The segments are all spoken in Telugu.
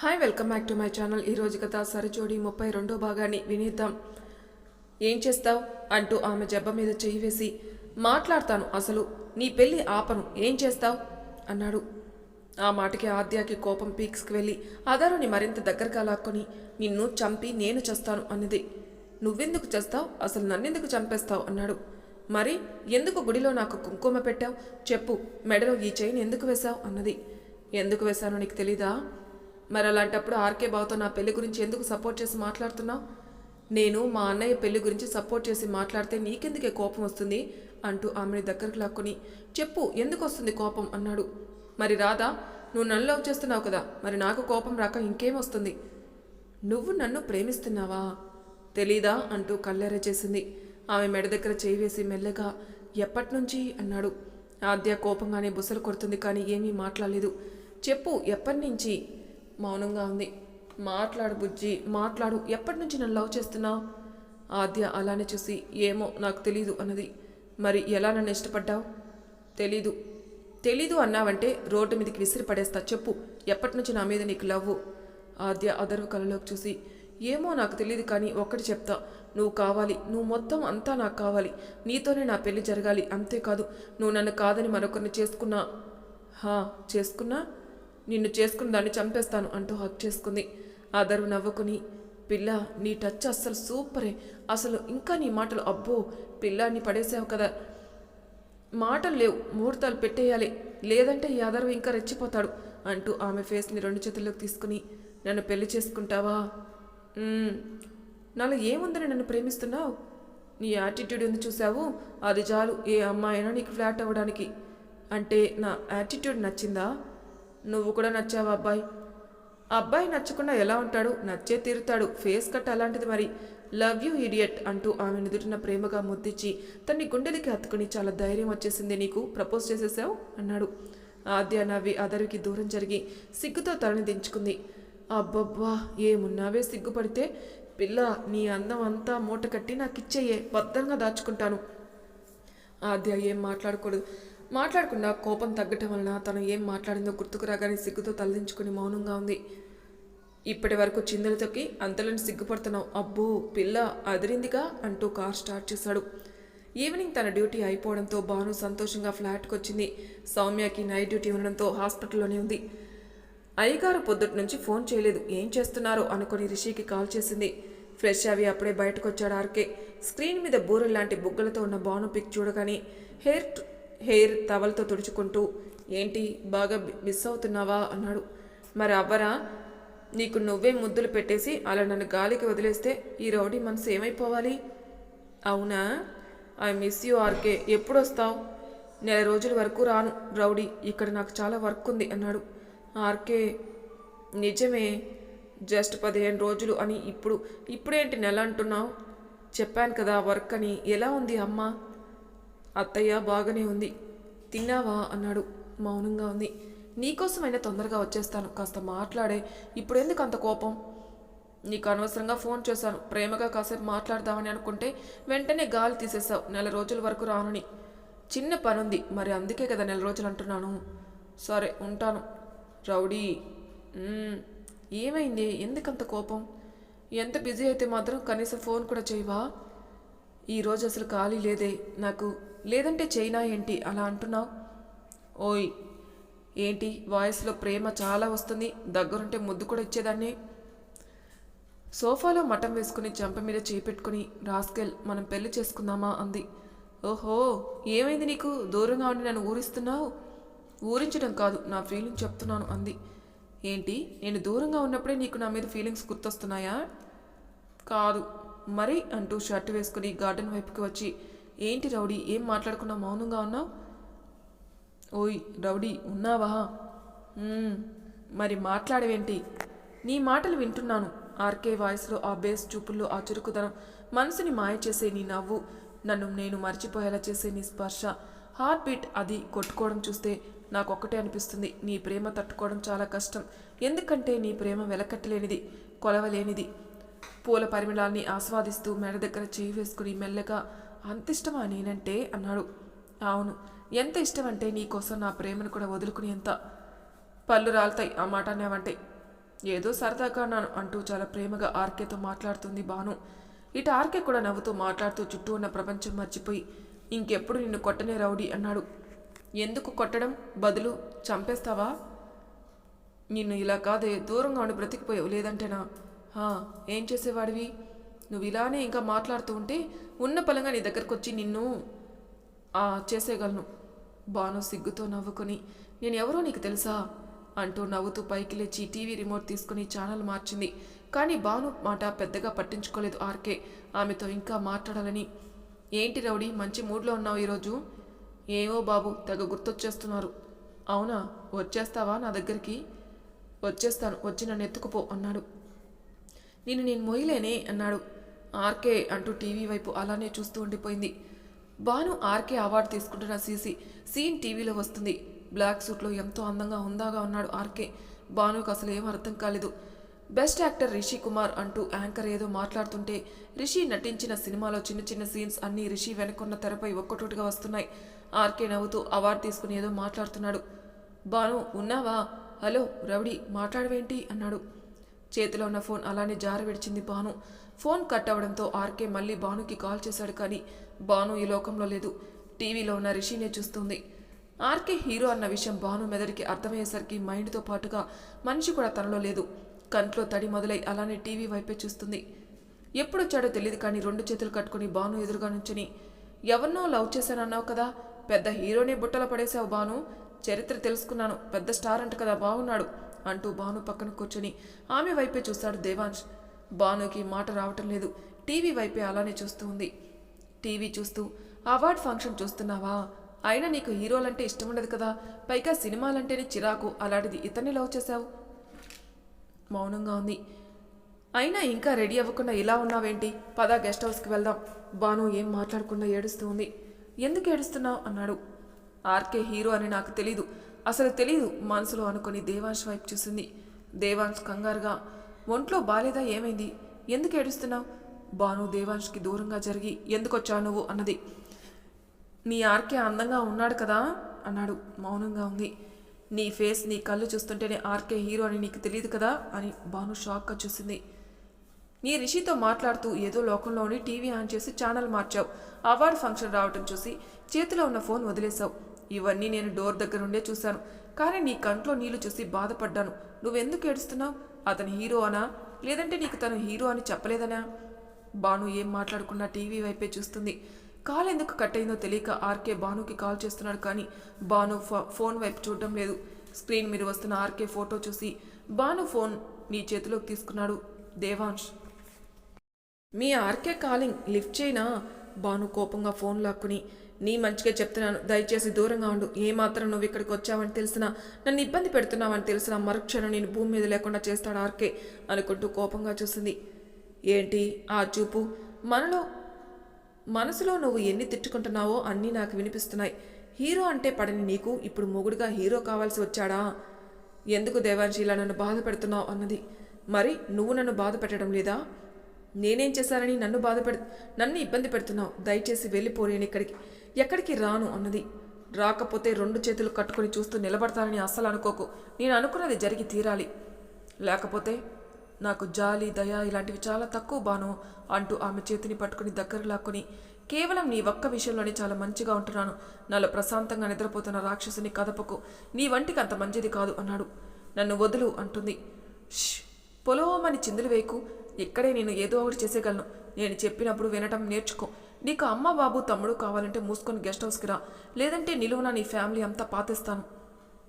Hi welcome back to my channel ఈరోజు కథ సరిచోడి ముప్పై రెండో భాగాన్ని వినేద్దాం. ఏం చేస్తావు? అంటూ ఆమె జబ్బ మీద చేయి వేసి మాట్లాడతాను అసలు. నీ పెళ్ళి ఆపను. ఏం చేస్తావు? అన్నాడు. ఆ మాటకి ఆద్యాకి కోపం పీక్స్కి వెళ్ళి అదరుని మరింత దగ్గరగా లాక్కొని నిన్ను చంపి నేను చేస్తాను అన్నది. నువ్వెందుకు చేస్తావు? అసలు నన్నెందుకు చంపేస్తావు? అన్నాడు. మరి ఎందుకు గుడిలో నాకు కుంకుమ పెట్టావు? చెప్పు. మెడలో ఈ చైన్ ఎందుకు వేశావు? అన్నది. ఎందుకు వేశానో నీకు తెలీదా? మరి అలాంటప్పుడు ఆర్కే బావతో నా పెళ్ళి గురించి ఎందుకు సపోర్ట్ చేసి మాట్లాడుతున్నావు? నేను మా అన్నయ్య పెళ్ళి గురించి సపోర్ట్ చేసి మాట్లాడితే నీకెందుకే కోపం వస్తుంది? అంటూ ఆమెని దగ్గరకు లాక్కొని చెప్పు ఎందుకు వస్తుంది కోపం? అన్నాడు. మరి రాదా నువ్వు నన్ను లవ్ చేస్తున్నావు కదా మరి నాకు కోపం రాక ఇంకేం వస్తుంది? నువ్వు నన్ను ప్రేమిస్తున్నావా? తెలీదా? అంటూ కళ్ళెర చేసింది. ఆమె మెడ దగ్గర చేయి వేసి మెల్లగా ఎప్పటి నుంచి అన్నాడు. ఆద్య కోపంగానే బుసలు కొడుతుంది కానీ ఏమీ మాట్లాడలేదు. చెప్పు ఎప్పటి నుంచి మౌనంగా ఉంది. మాట్లాడు బుజ్జి మాట్లాడు. ఎప్పటి నుంచి నన్ను లవ్ చేస్తున్నావు ఆద్య అలానే చూసి ఏమో నాకు తెలీదు అన్నది. మరి ఎలా నన్ను ఇష్టపడ్డావు? తెలీదు. తెలీదు అన్నావంటే రోడ్డు మీదకి విసిరి పడేస్తా. చెప్పు ఎప్పటి నుంచి నా మీద నీకు లవ్వు? ఆద్య అదరు కళలోకి చూసి ఏమో నాకు తెలియదు కానీ ఒక్కటి చెప్తా. నువ్వు కావాలి. నువ్వు మొత్తం అంతా నాకు కావాలి. నీతోనే నా పెళ్ళి జరగాలి. అంతేకాదు నువ్వు నన్ను కాదని మరొకరిని చేసుకున్నా. హా చేసుకున్నా? నిన్ను చేసుకున్న దాన్ని చంపేస్తాను అంటూ హక్ చేసుకుంది. ఆదరు నవ్వుకుని పిల్ల నీ టచ్ అస్సలు సూపరే. అసలు ఇంకా నీ మాటలు అబ్బో పిల్లాన్ని పడేసావు కదా. మాటలు లేవు ముహూర్తాలు పెట్టేయాలి. లేదంటే ఈ ఆధారం ఇంకా రెచ్చిపోతాడు అంటూ ఆమె ఫేస్ని రెండు చేతుల్లోకి తీసుకుని నన్ను పెళ్ళి చేసుకుంటావా? నాలో ఏముందని నన్ను ప్రేమిస్తున్నావు? నీ యాటిట్యూడ్ ఎందుకు చూసావు అది చాలు ఏ అమ్మాయినా నీకు ఫ్లాట్ అవ్వడానికి. అంటే నా యాటిట్యూడ్ నచ్చిందా? నువ్వు కూడా నచ్చావు అబ్బాయి? అబ్బాయి నచ్చకుండా ఎలా ఉంటాడు? నచ్చే తీరుతాడు. ఫేస్ కట్ అలాంటిది మరి. లవ్ యూ ఇడియట్ అంటూ ఆమె నుదుటిన ప్రేమగా ముద్దిచ్చి తన్ని గుండెలకి హత్తుకుని చాలా ధైర్యం వచ్చేసింది. నీకు ప్రపోజ్ చేసేసావు? అన్నాడు. ఆద్య నవ్వి అదరికి దూరం జరిగి సిగ్గుతో తలని దించుకుంది. అబ్బబ్బా ఏమున్నావే సిగ్గుపడితే? పిల్ల నీ అందం అంతా మూట కట్టి నాకు ఇచ్చేయే భద్రంగా దాచుకుంటాను. ఆద్య ఏం మాట్లాడకూడదు మాట్లాడకుండా కోపం తగ్గటం వలన తను ఏం మాట్లాడిందో గుర్తుకు రాగానే సిగ్గుతో తలదించుకుని మౌనంగా ఉంది. ఇప్పటి వరకు చిందులతోకి అంతలోని సిగ్గుపడుతున్నావు. అబ్బో పిల్ల అదిరిందిగా అంటూ కార్ స్టార్ట్ చేశాడు. ఈవినింగ్ తన డ్యూటీ అయిపోవడంతో భాను సంతోషంగా ఫ్లాట్కి వచ్చింది సౌమ్యకి నైట్ డ్యూటీ ఉండడంతో హాస్పిటల్లోనే ఉంది. అయ్యగారు పొద్దుటి నుంచి ఫోన్ చేయలేదు. ఏం చేస్తున్నారో? అనుకుని రిషికి కాల్ చేసింది. ఫ్రెష్ అవి అప్పుడే బయటకు వచ్చాడు ఆర్కే. స్క్రీన్ మీద బూరెల్ లాంటి బుగ్గలతో ఉన్న భాను పిక్ చూడగానే హెయిర్ హెయిర్ టవల్తో తుడుచుకుంటూ ఏంటి బాగా మిస్ అవుతున్నావా? అన్నాడు. మరి అవ్వరా నీకు నువ్వే ముద్దులు పెట్టేసి అలా నన్ను గాలికి వదిలేస్తే ఈ రౌడీ మనసు ఏమైపోవాలి? అవునా? I miss you RK. ఎప్పుడు వస్తావు నెల రోజుల వరకు రాను రౌడీ. ఇక్కడ నాకు చాలా వర్క్ ఉంది అన్నాడు. ఆర్కే నిజమే. జస్ట్ పదిహేను రోజులు అని ఇప్పుడు ఇప్పుడేంటి నెల అంటున్నావు? చెప్పాను కదా వర్క్ అని. ఎలా ఉంది అమ్మ? అత్తయ్య బాగానే ఉంది. తిన్నావా? అన్నాడు. మౌనంగా ఉంది. నీకోసమైనా తొందరగా వచ్చేస్తాను. కాస్త మాట్లాడే. ఇప్పుడు ఎందుకు అంత కోపం? నీకు అనవసరంగా ఫోన్ చేశాను. ప్రేమగా కాసేపు మాట్లాడదామని అనుకుంటే వెంటనే గాలి తీసేసావు నెల రోజుల వరకు రానుని. చిన్న పనుంది. మరి అందుకే కదా నెల రోజులు అంటున్నాను. సరే ఉంటాను. రౌడీ. ఏమైంది? ఎందుకంత కోపం? ఎంత బిజీ అయితే మాత్రం కనీసం ఫోన్ కూడా చేయవా? ఈరోజు అసలు ఖాళీ లేదే. నాకు లేదంటే చైనా ఏంటి? అలా అంటున్నావు? ఓయ్ ఏంటి? వాయిస్లో ప్రేమ చాలా వస్తుంది. దగ్గరుంటే ముద్దు కూడా ఇచ్చేదాన్ని. సోఫాలో మటం వేసుకుని చెంప మీద చేపెట్టుకుని రాస్కెల్ మనం పెళ్ళి చేసుకుందామా? అంది. ఓహో ఏమైంది నీకు? దూరంగా ఉండి నన్ను ఊరిస్తున్నావు? ఊరించడం కాదు నా ఫీలింగ్ చెప్తున్నాను అంది. ఏంటి? నేను దూరంగా ఉన్నప్పుడే నీకు నా మీద ఫీలింగ్స్ గుర్తొస్తున్నాయా? కాదు. మరి అంటూ షర్ట్ వేసుకుని గార్డెన్ వైపుకి వచ్చి ఏంటి రౌడీ? ఏం మాట్లాడకుండా మౌనంగా ఉన్నావు? ఓయ్ రౌడీ ఉన్నావా? మరి మాట్లాడవేంటి? నీ మాటలు వింటున్నాను. ఆర్కే వాయిస్లో ఆ బేస్ చూపుల్లో ఆ చురుకుదనం. మనసుని మాయ చేసే నీ నవ్వు నన్ను నేను మర్చిపోయేలా చేసే నీ స్పర్శ. హార్ట్ బీట్ అది కొట్టుకోవడం చూస్తే నాకు ఒక్కటే అనిపిస్తుంది. నీ ప్రేమ తట్టుకోవడం చాలా కష్టం. ఎందుకంటే నీ ప్రేమ వెలకట్టలేనిది కొలవలేనిది. పూల పరిమళాన్ని ఆస్వాదిస్తూ మెడ దగ్గర చేయి వేసుకుని మెల్లగా అంత ఇష్టమా నేనంటే? అన్నాడు. అవును. ఎంత ఇష్టం అంటే నీకోసం నా ప్రేమను కూడా వదులుకుని ఎంత పళ్ళు రాలుతాయి ఆ మాట అన్నావంటే. ఏదో సరదాగా అన్నాను అంటూ చాలా ప్రేమగా ఆర్కేతో మాట్లాడుతుంది బాను ఇటు ఆర్కే కూడా నవ్వుతూ మాట్లాడుతూ చుట్టూ ఉన్న ప్రపంచం మర్చిపోయి ఇంకెప్పుడు నిన్ను కొట్టనే రౌడీ అన్నాడు. ఎందుకు కొట్టడం? బదులు చంపేస్తావా? నిన్ను ఇలా కాదే దూరంగా ఉండి బ్రతికిపోయావు లేదంటేనా? ఏం చేసేవాడివి? నువ్వు ఇలానే ఇంకా మాట్లాడుతూ ఉంటే ఉన్న పలంగా నీ దగ్గరకు వచ్చి నిన్ను ఆ చేసేయగలను. బాను సిగ్గుతో నవ్వుకొని నేను ఎవరో నీకు తెలుసా? అంటూ నవ్వుతూ పైకి లేచి టీవీ రిమోట్ తీసుకుని ఛానల్ మార్చింది. కానీ బాను మాట పెద్దగా పట్టించుకోలేదు ఆర్కే. ఆమెతో ఇంకా మాట్లాడాలని ఏంటి రౌడీ మంచి మూడ్లో ఉన్నావు ఈరోజు? ఏవో బాబు తెగ గుర్తొచ్చేస్తున్నారు. అవునా? వచ్చేస్తావా నా దగ్గరికి? వచ్చేస్తాను వచ్చి నన్ను ఎత్తుకుపో అన్నాడు. నిన్ను నేను మొయ్యలేనే అన్నాడు. ఆర్కే అంటూ టీవీ వైపు అలానే చూస్తూ ఉండిపోయింది. బాను ఆర్కే అవార్డు తీసుకుంటున్న సీసీ సీన్ టీవీలో వస్తుంది. బ్లాక్ సూట్లో ఎంతో అందంగా హుందాగా ఉన్నాడు ఆర్కే. బానుకు అసలు ఏం అర్థం కాలేదు. బెస్ట్ యాక్టర్ రిషి కుమార్ అంటూ యాంకర్ ఏదో మాట్లాడుతుంటే రిషి నటించిన సినిమాలో చిన్న చిన్న సీన్స్ అన్నీ రిషి వెనుకున్న తెరపై ఒక్కటోటిగా వస్తున్నాయి. ఆర్కే నవ్వుతూ అవార్డు తీసుకుని ఏదో మాట్లాడుతున్నాడు. బాను ఉన్నావా? హలో రవిడి మాట్లాడవేంటి? అన్నాడు. చేతిలో ఉన్న ఫోన్ అలానే జార విడిచింది బాను ఫోన్ కట్ అవడంతో ఆర్కే మళ్ళీ బానుకి కాల్ చేశాడు కానీ బాను ఈ లోకంలో లేదు. టీవీలో ఉన్న రిషినే చూస్తుంది. ఆర్కే హీరో అన్న విషయం బాను మెదడికి అర్థమయ్యేసరికి మైండ్తో పాటుగా మనిషి కూడా తనలో లేదు. కంట్లో తడి మొదలై అలానే టీవీ వైపే చూస్తుంది. ఎప్పుడొచ్చాడో తెలియదు కానీ రెండు చేతులు కట్టుకుని బాను ఎదురుగా నుంచుని ఎవరినో లవ్ చేశానన్నావు కదా? పెద్ద హీరోనే బుట్టలో పడేశావు బాను చరిత్ర తెలుసుకున్నాను. పెద్ద స్టార్ అంట కదా బాగున్నాడు అంటూ బాను పక్కన కూర్చొని ఆమె వైపే చూస్తాడు దేవాంశ్. బానుకి మాట రావటం లేదు. టీవీ వైపే అలానే చూస్తూ ఉంది. టీవీ చూస్తూ అవార్డ్ ఫంక్షన్ చూస్తున్నావా? అయినా నీకు హీరోలంటే ఇష్టం ఉండదు కదా. పైగా సినిమాలంటేనే చిరాకు. అలాంటిది ఇతన్ని లవ్ చేశావు? మౌనంగా ఉంది. అయినా ఇంకా రెడీ అవ్వకుండా ఇలా ఉన్నావేంటి? పద గెస్ట్ హౌస్కి వెళ్దాం. బాను ఏం మాట్లాడకుండా ఏడుస్తూ ఉంది. ఎందుకు ఏడుస్తున్నావు? అన్నాడు. ఆర్కే హీరో అని నాకు తెలీదు. అసలు తెలీదు. మనసులో అనుకుని దేవాంశ్ వైపు చూసింది. దేవాంశ్ కంగారుగా ఒంట్లో బాలేదా ఏమైంది? ఎందుకు ఏడుస్తున్నావు? బాను దేవాంష్కి దూరంగా జరిగి ఎందుకొచ్చావు నువ్వు అన్నది. నీ ఆర్కే అందంగా ఉన్నాడు కదా? అన్నాడు. మౌనంగా ఉంది. నీ ఫేస్ నీ కళ్ళు చూస్తుంటేనే ఆర్కే హీరో అని నీకు తెలియదు కదా? అని బాను షాక్గా చూసింది. నీ రిషితో మాట్లాడుతూ ఏదో లోకంలోని టీవీ ఆన్ చేసి ఛానల్ మార్చావు. అవార్డు ఫంక్షన్ రావటం చూసి చేతిలో ఉన్న ఫోన్ వదిలేశావు. ఇవన్నీ నేను డోర్ దగ్గరుండే చూశాను. కానీ నీ కంట్లో నీళ్ళు చూసి బాధపడ్డాను. నువ్వెందుకు ఏడుస్తున్నావు? అతను హీరో అనా? లేదంటే నీకు తను హీరో అని చెప్పలేదనా? బాను ఏం మాట్లాడకుండా టీవీ వైపే చూస్తుంది. కాల్ ఎందుకు కట్ అయిందో తెలియక ఆర్కే బానుకి కాల్ చేస్తున్నాడు కానీ బాను ఫో- ఫోన్ వైపు చూడడం లేదు. స్క్రీన్ మీద వస్తున్న ఆర్కే ఫోటో చూసి బాను ఫోన్ నీ చేతిలోకి తీసుకున్నాడు దేవాంష్ మీ ఆర్కే కాలింగ్ లిఫ్ట్ చేయనా? బాను కోపంగా ఫోన్ లాక్కుని నీ మంచిగా చెప్తున్నాను. దయచేసి దూరంగా ఉండు. ఏమాత్రం నువ్వు ఇక్కడికి వచ్చావని తెలిసినా నన్ను ఇబ్బంది పెడుతున్నావని తెలిసినా మరుక్షణం నేను భూమి మీద లేకుండా చేస్తాడు ఆర్కే అనుకుంటూ కోపంగా చూసింది. ఏంటి? ఆ చూపు? మనలో మనసులో నువ్వు ఎన్ని తిట్టుకుంటున్నావో అన్నీ నాకు వినిపిస్తున్నాయి. హీరో అంటే పడని నీకు ఇప్పుడు మొగుడుగా హీరో కావాల్సి వచ్చాడా? ఎందుకు దేవాంశి ఇలా నన్ను బాధ పెడుతున్నావు? అన్నది. మరి నువ్వు నన్ను బాధ పెట్టడం లేదా? నేనేం చేశానని నన్ను బాధ పెడ నన్ను ఇబ్బంది పెడుతున్నావు. దయచేసి వెళ్ళిపో నేను ఇక్కడికి ఎక్కడికి రాను అన్నది. రాకపోతే రెండు చేతులు కట్టుకొని చూస్తూ నిలబడతానని అస్సలు అనుకోకు. నేను అనుకున్నది జరిగి తీరాలి. లేకపోతే నాకు జాలి దయ ఇలాంటివి చాలా తక్కువ బాను అంటూ ఆమె చేతిని పట్టుకుని దగ్గర లాక్కుని కేవలం నీ ఒక్క విషయంలోనే చాలా మంచిగా ఉంటున్నాను. నాలో ప్రశాంతంగా నిద్రపోతున్న రాక్షసుని కదపకు నీ వంటికి అంత మంచిది కాదు అన్నాడు. నన్ను వదులు అంటుంది. "ష్, పొలోమని చిందులు వేయకు. ఇక్కడే నేను ఏదో ఒకటి చేసేయగలను. నేను చెప్పినప్పుడు వినటం నేర్చుకో. నీకు అమ్మ బాబు తమ్ముడు కావాలంటే మూసుకొని గెస్ట్ హౌస్కి రా. లేదంటే నిలువున నీ ఫ్యామిలీ అంతా పాతేస్తాను.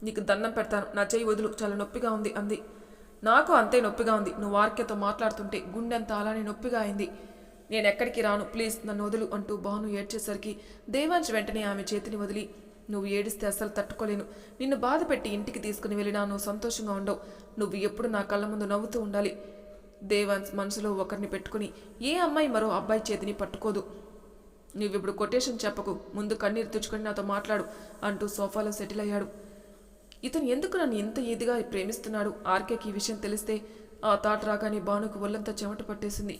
నీకు దండం పెడతాను. నా చెయ్యి వదులు. చాలా నొప్పిగా ఉంది అంది. నాకు అంతే నొప్పిగా ఉంది. నువ్వు ఆర్కేతో మాట్లాడుతుంటే గుండెంత అలానే నొప్పిగా అయింది. నేను ఎక్కడికి రాను? ప్లీజ్ నన్ను వదులు అంటూ బాను ఏడ్చేసరికి దేవాంశ్ వెంటనే ఆమె చేతిని వదిలి నువ్వు ఏడిస్తే అసలు తట్టుకోలేను. నిన్ను బాధ పెట్టి ఇంటికి తీసుకుని వెళ్ళినా నువ్వు సంతోషంగా ఉండవు. నువ్వు ఎప్పుడు నా కళ్ళ ముందు నవ్వుతూ ఉండాలి. దేవాన్స్ మనసులో ఒకరిని పెట్టుకుని ఏ అమ్మాయి మరో అబ్బాయి చేతిని పట్టుకోదు. నువ్విప్పుడు కొటేషన్ చెప్పకు. ముందు కన్నీరు తుడుచుకొని నాతో మాట్లాడు అంటూ సోఫాలో సెటిల్ అయ్యాడు. ఇతను ఎందుకు నన్ను ఇంత ఈదిగా ప్రేమిస్తున్నాడు? ఆర్కేకి ఈ విషయం తెలిస్తే ఆ తాట రాగానే బానుకు ఒళ్ళంతా చెమట పట్టేసింది.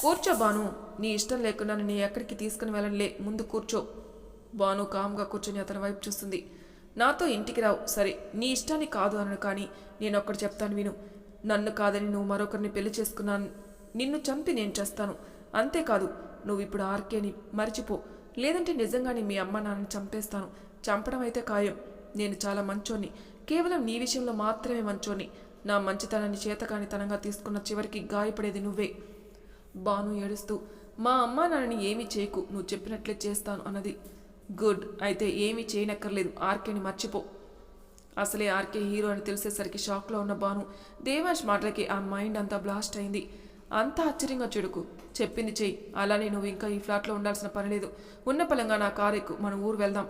కూర్చో బాను నీ ఇష్టం లేకుండా నీ ఎక్కడికి తీసుకుని వెళ్ళనులే. ముందు కూర్చో. బాను కామ్గా కూర్చొని అతని వైపు చూస్తుంది. నాతో ఇంటికి రావు. సరే నీ ఇష్టాన్ని కాదు అనను కానీ నేను ఒక్కడు చెప్తాను విను. నన్ను కాదని నువ్వు మరొకరిని పెళ్ళి చేసుకున్నాను. నిన్ను చంపి నేను చేస్తాను. అంతేకాదు నువ్వు ఇప్పుడు ఆర్కేని మర్చిపో. లేదంటే నిజంగానే మీ అమ్మ నాన్నని చంపేస్తాను. చంపడం అయితే ఖాయం. నేను చాలా మంచోని కేవలం నీ విషయంలో మాత్రమే మంచోని నా మంచితనాన్ని చేతకానితనంగా తీసుకున్న చివరికి గాయపడేది నువ్వే. బాను ఏడుస్తూ మా అమ్మా నాన్నని ఏమీ చేయకు. నువ్వు చెప్పినట్లే చేస్తాను అన్నది. గుడ్ అయితే ఏమీ చేయనక్కర్లేదు. ఆర్కేని మర్చిపో. అసలే ఆర్కే హీరో అని తెలిసేసరికి షాక్లో ఉన్న బాను దేవాష్ మాటలకి ఆ మైండ్ అంతా బ్లాస్ట్ అయింది. అంత ఆశ్చర్యంగా చెడుకు. చెప్పింది చెయ్యి. అలానే నువ్వు ఇంకా ఈ ఫ్లాట్లో ఉండాల్సిన పని లేదు. ఉన్న పలంగా నా కారు ఎక్కు. మన ఊరు వెళ్దాం.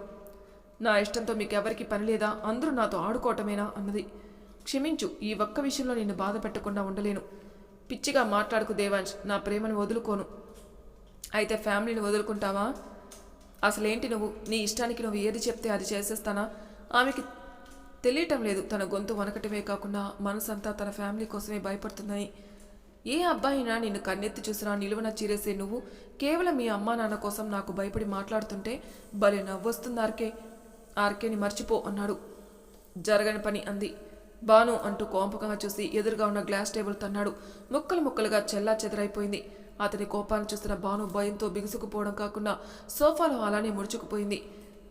నా ఇష్టంతో మీకు ఎవరికి పని లేదా? అందరూ నాతో ఆడుకోవటమేనా? అన్నది. క్షమించు. ఈ ఒక్క విషయంలో నిన్ను బాధ పెట్టకుండా ఉండలేను. పిచ్చిగా మాట్లాడుకు దేవాంశ్ నా ప్రేమను వదులుకోను. అయితే ఫ్యామిలీని వదులుకుంటావా? అసలేంటి నువ్వు? నీ ఇష్టానికి నువ్వు ఏది చెప్తే అది చేసేస్తానా? ఆమెకి తెలియటం లేదు. తన గొంతు వనకటమే కాకుండా మనసంతా తన ఫ్యామిలీ కోసమే భయపడుతుందని. ఏ అబ్బాయినా నిన్ను కన్నెత్తి చూసినా నిలువన చీరేసే నువ్వు కేవలం మీ అమ్మా నాన్న కోసం నాకు భయపడి మాట్లాడుతుంటే భలే నవ్వొస్తుంది ఆర్కే. ఆర్కేని మర్చిపో అన్నాడు. జరగని పని అంది. బాను అంటూ కోంపకంగా చూసి ఎదురుగా ఉన్న గ్లాస్ టేబుల్ తన్నాడు. ముక్కలు ముక్కలుగా చెల్లా చెదరైపోయింది. అతని కోపాన్ని చూస్తున్న భాను భయంతో బిగుసుకుపోవడం కాకుండా సోఫాలో అలానే ముడుచుకుపోయింది.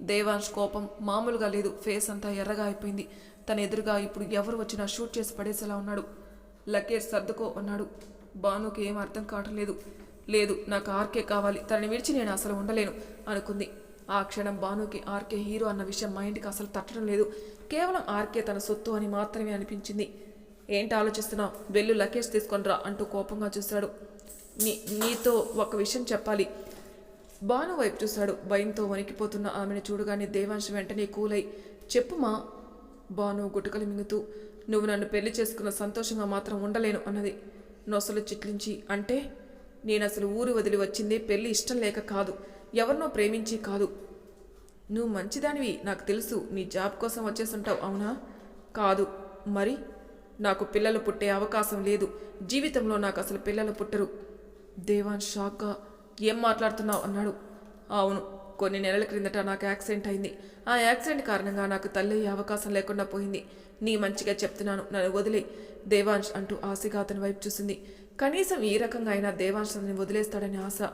దేవాంశ్ కోపం మామూలుగా లేదు. ఫేస్ అంతా ఎర్రగా అయిపోయింది. తన ఎదురుగా ఇప్పుడు ఎవరు వచ్చినా షూట్ చేసి పడేసేలా ఉన్నాడు. లకేష్ సర్దుకో అన్నాడు. భానుకి ఏం అర్థం కావటం లేదు. లేదు నాకు ఆర్కే కావాలి. తనని విడిచి నేను అసలు ఉండలేను అనుకుంది. ఆ క్షణం భానుకి ఆర్కే హీరో అన్న విషయం మైండ్కి అసలు తట్టడం లేదు. కేవలం ఆర్కే తన సొత్తు అని మాత్రమే అనిపించింది. ఏంటి ఆలోచిస్తున్నావు? వెళ్ళు లకేజ్ తీసుకొనిరా అంటూ కోపంగా చూశాడు. నీ నీతో ఒక విషయం చెప్పాలి. బాను వైపు చూశాడు. భయంతో వణికిపోతున్న ఆమెను చూడగానే దేవాంశ్ వెంటనే కూలై చెప్పుమా బాను గుటకలు మింగుతూ నువ్వు నన్ను పెళ్ళి చేసుకున్న సంతోషంగా మాత్రం ఉండలేను అన్నది. నొసలు చిట్లించి అంటే? నేను అసలు ఊరు వదిలి వచ్చిందే పెళ్ళి ఇష్టం లేక కాదు. ఎవరినో ప్రేమించి కాదు. నువ్వు మంచిదానివి నాకు తెలుసు. నీ జాబ్ కోసం వచ్చేసుంటావు అవునా? కాదు. మరి? నాకు పిల్లలు పుట్టే అవకాశం లేదు. జీవితంలో నాకు అసలు పిల్లలు పుట్టరు. దేవాన్ షాక్గా ఏం మాట్లాడుతున్నావు? అన్నాడు. అవును కొన్ని నెలల క్రిందట నాకు యాక్సిడెంట్ అయింది. ఆ యాక్సిడెంట్ కారణంగా నాకు తల్లి అయ్యే అవకాశం లేకుండా పోయింది. నీ మంచిగా చెప్తున్నాను నన్ను వదిలే దేవాంష్ అంటూ ఆశగా అతని వైపు చూసింది. కనీసం ఈ రకంగా అయినా దేవాంశ్ అతన్ని వదిలేస్తాడని ఆశ.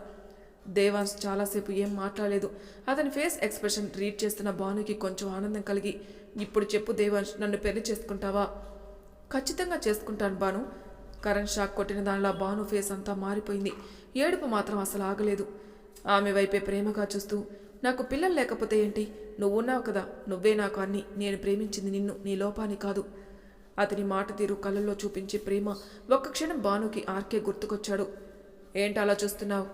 దేవాంశ్ చాలాసేపు ఏం మాట్లాడలేదు. అతని ఫేస్ ఎక్స్ప్రెషన్ రీడ్ చేస్తున్న భానుకి కొంచెం ఆనందం కలిగి ఇప్పుడు చెప్పు దేవాంశ్ నన్ను పెళ్ళి చేసుకుంటావా? ఖచ్చితంగా చేసుకుంటాను భాను. కరెంట్ షాక్ కొట్టిన దానిలా భాను ఫేస్ అంతా మారిపోయింది. ఏడుపు మాత్రం అసలు ఆగలేదు. ఆమె వైపే ప్రేమగా చూస్తూ నాకు పిల్లలు లేకపోతే ఏంటి? నువ్వున్నావు కదా నువ్వే నాకు అన్ని. నేను ప్రేమించింది నిన్ను నీ లోపాన్ని కాదు. అతని మాట తీరు కళ్ళల్లో చూపించి ప్రేమ ఒక్క క్షణం భానుకి ఆర్కే గుర్తుకొచ్చాడు. ఏంటి అలా చూస్తున్నావు?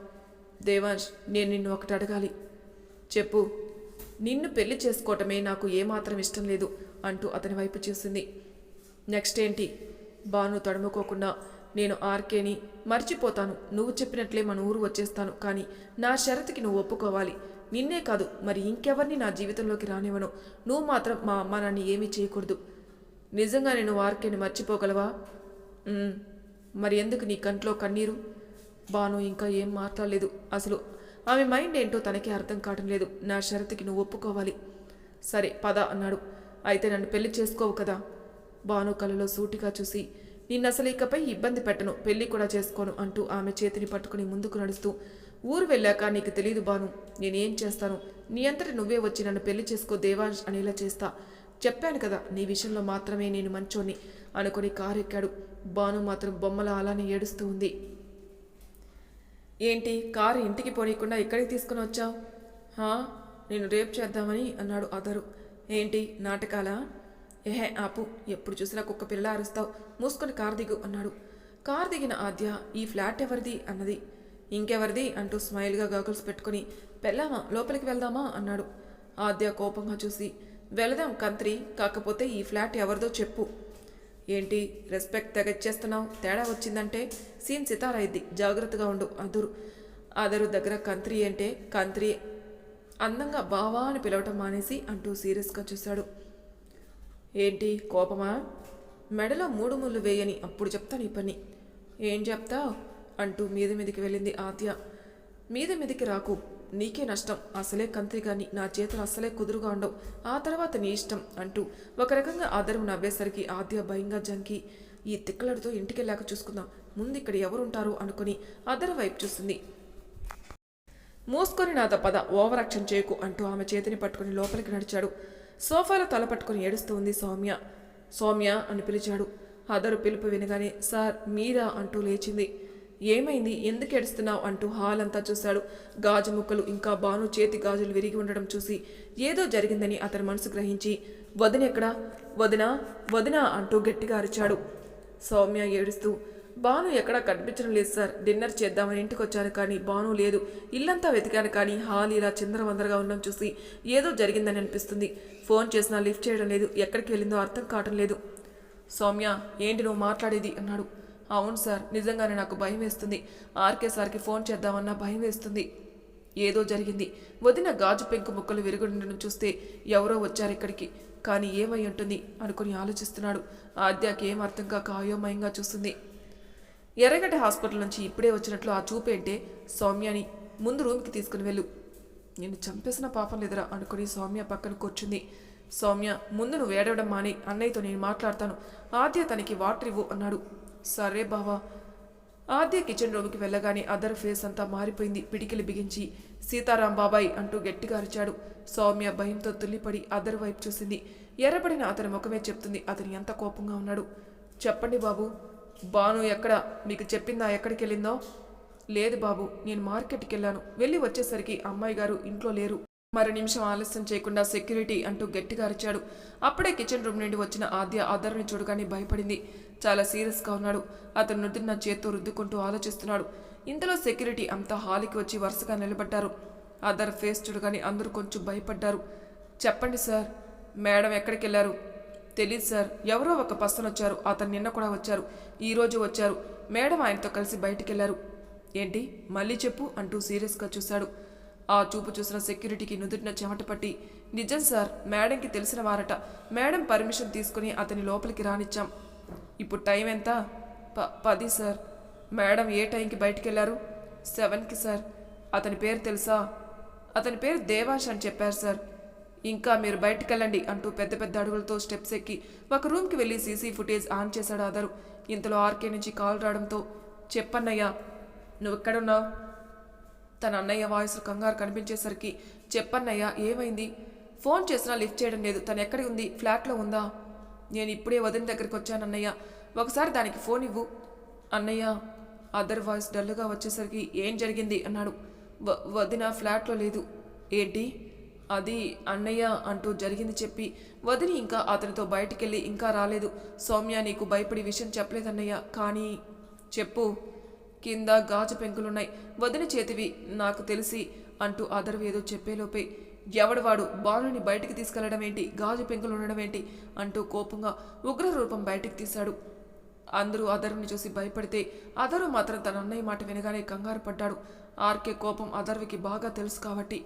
దేవాంష్ నేను నిన్ను ఒకటి అడగాలి. చెప్పు. నిన్ను పెళ్ళి చేసుకోవటమే నాకు ఏమాత్రం ఇష్టం లేదు అంటూ అతని వైపు చూసింది. నెక్స్ట్ ఏంటి? బాను తడుముకోకుండా నేను ఆర్కేని మర్చిపోతాను. నువ్వు చెప్పినట్లే మన ఊరు వచ్చేస్తాను. కానీ నా షరతుకి నువ్వు ఒప్పుకోవాలి. నిన్నే కాదు మరి ఇంకెవరిని నా జీవితంలోకి రానివ్వను. నువ్వు మాత్రం మా అమ్మ నాన్ని ఏమీ చేయకూడదు. నిజంగా నేను ఆర్కేని మర్చిపోగలవా? మరి ఎందుకు నీ కంట్లో కన్నీరు? బాను ఇంకా ఏం మాట్లాడలేదు. అసలు ఆమె మైండ్ ఏంటో తనకి అర్థం కావడం లేదు. నా షరతుకి నువ్వు ఒప్పుకోవాలి. సరే పద అన్నాడు. అయితే నన్ను పెళ్ళి చేసుకోవు కదా? భాను కళ్ళలో సూటిగా చూసి నిన్ను ఇకపై ఇబ్బంది పెట్టను పెళ్ళి కూడా చేసుకోను అంటూ ఆమె చేతిని పట్టుకుని ముందుకు నడుస్తూ ఊరు వెళ్ళాక నీకు తెలియదు బాను నేనేం చేస్తాను? నీ అంతటి నువ్వే వచ్చి నన్ను పెళ్ళి చేసుకో దేవాంశ్ అనేలా చేస్తా. చెప్పాను కదా నీ విషయంలో మాత్రమే నేను మంచోని అనుకుని కారెక్కాడు. బాను మాత్రం బొమ్మల అలానే ఏడుస్తూ ఉంది. ఏంటి కారు ఇంటికి పోనీయకుండా ఇక్కడికి తీసుకుని వచ్చావు? హా నేను రేపు చేద్దామని అన్నాడు అదరు. ఏంటి నాటకాలా? ఏహే ఆపు. ఎప్పుడు చూసినా కుక్క పిల్ల అరుస్తావు. మూసుకొని కారు దిగు అన్నాడు. కారు దిగిన ఆద్య ఈ ఫ్లాట్ ఎవరిది? అన్నది. ఇంకెవరిది? అంటూ స్మైల్గా గాగుల్స్ పెట్టుకుని పెళ్ళామా లోపలికి వెళ్దామా? అన్నాడు. ఆద్య కోపంగా చూసి వెళదాం కంత్రి కాకపోతే ఈ ఫ్లాట్ ఎవరిదో చెప్పు. ఏంటి రెస్పెక్ట్ తెగచ్చేస్తున్నావు? తేడా వచ్చిందంటే సీన్ సితారైద్ది జాగ్రత్తగా ఉండు అదురు. అదరు దగ్గర కంత్రి అంటే కంత్రి అందంగా బావా అని పిలవటం మానేసి అంటూ సీరియస్గా చూశాడు. ఏంటి కోపమా? మెడలో మూడు ముళ్ళు వేయని అప్పుడు చెప్తాను ఈ పని. ఏం చెప్తావు అంటూ మీద మీదికి వెళ్ళింది ఆద్య. మీద మీదికి రాకు. నీకే నష్టం. అసలే కంత్రి కానీ నా చేతులు అసలే కుదురుగా ఉండవు. ఆ తర్వాత నీ ఇష్టం అంటూ ఒక రకంగా ఆదరం నవ్వేసరికి ఆద్య భయంగా జంకి ఈ తిక్కలడితో ఇంటికెళ్ళాక చూసుకుందాం. ముందు ఇక్కడ ఎవరుంటారు అనుకుని అదర్ వైపు చూస్తుంది మూసుకొని నాతో పద ఓవర్ యాక్షన్ చేయకు అంటూ ఆమె చేతిని పట్టుకుని లోపలికి నడిచాడు. సోఫాలో తల పట్టుకుని ఏడుస్తూ ఉంది సౌమ్య. సౌమ్య అని పిలిచాడు. అదరు పిలుపు వినగానే సార్ మీరా? అంటూ లేచింది. ఏమైంది? ఎందుకు ఏడుస్తున్నావు? అంటూ హాల్ అంతా చూశాడు. గాజు ముక్కలు ఇంకా బాను చేతి గాజులు విరిగి ఉండడం చూసి ఏదో జరిగిందని అతని మనసు గ్రహించి వదిన ఎక్కడా వదినా? వదినా? అంటూ గట్టిగా అరిచాడు. సౌమ్య ఏడుస్తూ బాను ఎక్కడా కనిపించడం లేదు సార్. డిన్నర్ చేద్దామని ఇంటికి వచ్చాను కానీ భాను లేదు. ఇల్లంతా వెతికాను కానీ హాల్ ఇలా చిందరవందరగా ఉండడం చూసి ఏదో జరిగిందని అనిపిస్తుంది. ఫోన్ చేసినా లిఫ్ట్ చేయడం లేదు. ఎక్కడికి వెళ్ళిందో అర్థం కావటం లేదు. సౌమ్య ఏంటి నువ్వు మాట్లాడేది? అన్నాడు. అవును సార్ నిజంగానే నాకు భయం వేస్తుంది. ఆర్కే సార్కి ఫోన్ చేద్దామన్నా భయం వేస్తుంది. ఏదో జరిగింది. వదిన గాజు పెంకు ముక్కలు విరుగుండడం చూస్తే ఎవరో వచ్చారు ఇక్కడికి. కానీ ఏమై ఉంటుంది అనుకుని ఆలోచిస్తున్నాడు. ఆద్యాకి ఏం అర్థం కాక అయోమయంగా చూస్తుంది. ఎర్రగడ్డ హాస్పిటల్ నుంచి ఇప్పుడే వచ్చినట్లు ఆ చూపేంటే సౌమ్యని ముందు రూమ్కి తీసుకుని వెళ్ళు. నేను చంపేసిన పాపం లేదురా అనుకుని సౌమ్య పక్కన కూర్చుంది. సౌమ్య ముందు నువ్వు ఏడవడం మాని అన్నయ్యతో నేను మాట్లాడతాను. ఆద్య తనకి వాటర్ ఇవ్వు అన్నాడు. సరే బావా. ఆద్య కిచెన్ రూమ్కి వెళ్ళగానే అదర్ ఫేస్ అంతా మారిపోయింది. పిడికిలి బిగించి సీతారాం బాబాయ్ అంటూ గట్టిగా అరిచాడు. సౌమ్య భయంతో తుల్లిపడి అదర్ వైపు చూసింది. ఎర్రబడిన అతని ముఖమే చెప్తుంది. అతను ఎంత కోపంగా ఉన్నాడు. చెప్పండి బాబు. బాను ఎక్కడ? మీకు చెప్పిందా ఎక్కడికి వెళ్ళిందో లేదు బాబు నేను మార్కెట్కి వెళ్ళాను వెళ్ళి వచ్చేసరికి అమ్మాయి గారు ఇంట్లో లేరు. మరో నిమిషం ఆలస్యం చేయకుండా సెక్యూరిటీ అంటూ గట్టిగా అరిచాడు. అప్పుడే కిచెన్ రూమ్ నుండి వచ్చిన ఆద్య అదర్ని చూడగానే భయపడింది. చాలా సీరియస్గా ఉన్నాడు. అతను నుదున్న చేత్తో రుద్దుకుంటూ ఆలోచిస్తున్నాడు. ఇంతలో సెక్యూరిటీ అంతా హాల్కి వచ్చి వరుసగా నిలబడ్డారు. ఆధార్ ఫేస్ చూడగానే అందరూ కొంచెం భయపడ్డారు. చెప్పండి సార్ మేడం ఎక్కడికి వెళ్ళారు తెలీదు సార్. ఎవరో ఒక పర్సన్ వచ్చారు. అతను నిన్న కూడా వచ్చారు. ఈరోజు వచ్చారు. మేడం ఆయనతో కలిసి బయటికెళ్ళారు. ఏంటి? మళ్ళీ చెప్పు అంటూ సీరియస్గా చూశాడు. ఆ చూపు చూసిన సెక్యూరిటీకి నుదుటిన చెమట పట్టి నిజం సార్ మేడంకి తెలిసిన వారట. మేడం పర్మిషన్ తీసుకుని అతని లోపలికి రానిచ్చాం. ఇప్పుడు టైం ఎంత? ప పది సార్. మేడం ఏ టైంకి బయటికెళ్ళారు? సెవెన్కి సార్. అతని పేరు తెలుసా? అతని పేరు దేవాష్ అని చెప్పారు సార్. ఇంకా మీరు బయటికి వెళ్ళండి అంటూ పెద్ద పెద్ద అడుగులతో స్టెప్స్ ఎక్కి ఒక రూమ్కి వెళ్ళి సీసీ ఫుటేజ్ ఆన్ చేశాడు అదరు ఇంతలో ఆర్కే నుంచి కాల్ రావడంతో చెప్పన్నయ్యా నువ్వు ఎక్కడున్నావు తన అన్నయ్య వాయిస్ కంగారు కనిపించేసరికి చెప్పన్నయ్యా ఏమైంది? ఫోన్ చేసినా లిఫ్ట్ చేయడం లేదు. తను ఎక్కడి ఉంది? ఫ్లాట్లో ఉందా? నేను ఇప్పుడే వదిన దగ్గరికి వచ్చాను అన్నయ్య ఒకసారి దానికి ఫోన్ ఇవ్వు. అన్నయ్య అదర్ వాయిస్ డల్గా వచ్చేసరికి ఏం జరిగింది? అన్నాడు. "వ- వదిన ఫ్లాట్లో లేదు. ఏంటి? అది అన్నయ్య అంటూ జరిగింది చెప్పి వదిని ఇంకా అతనితో బయటికెళ్ళి ఇంకా రాలేదు. సౌమ్య నీకు భయపడి విషయం చెప్పలేదన్నయ్య కానీ చెప్పు. కింద గాజు పెంకులున్నాయి. వదిన చేతివి నాకు తెలిసి అంటూ అదర్వి ఏదో చెప్పేలోపే ఎవడవాడు బాలుని బయటికి తీసుకెళ్ళడం ఏంటి? గాజు పెంకులు ఉండడం ఏంటి? అంటూ కోపంగా ఉగ్ర రూపం బయటికి తీశాడు. అందరూ అదర్విని చూసి భయపడితే అదరు మాత్రం తన అన్నయ్య మాట వినగానే కంగారు పడ్డాడు. ఆర్కే కోపం అదర్వికి బాగా తెలుసు కాబట్టి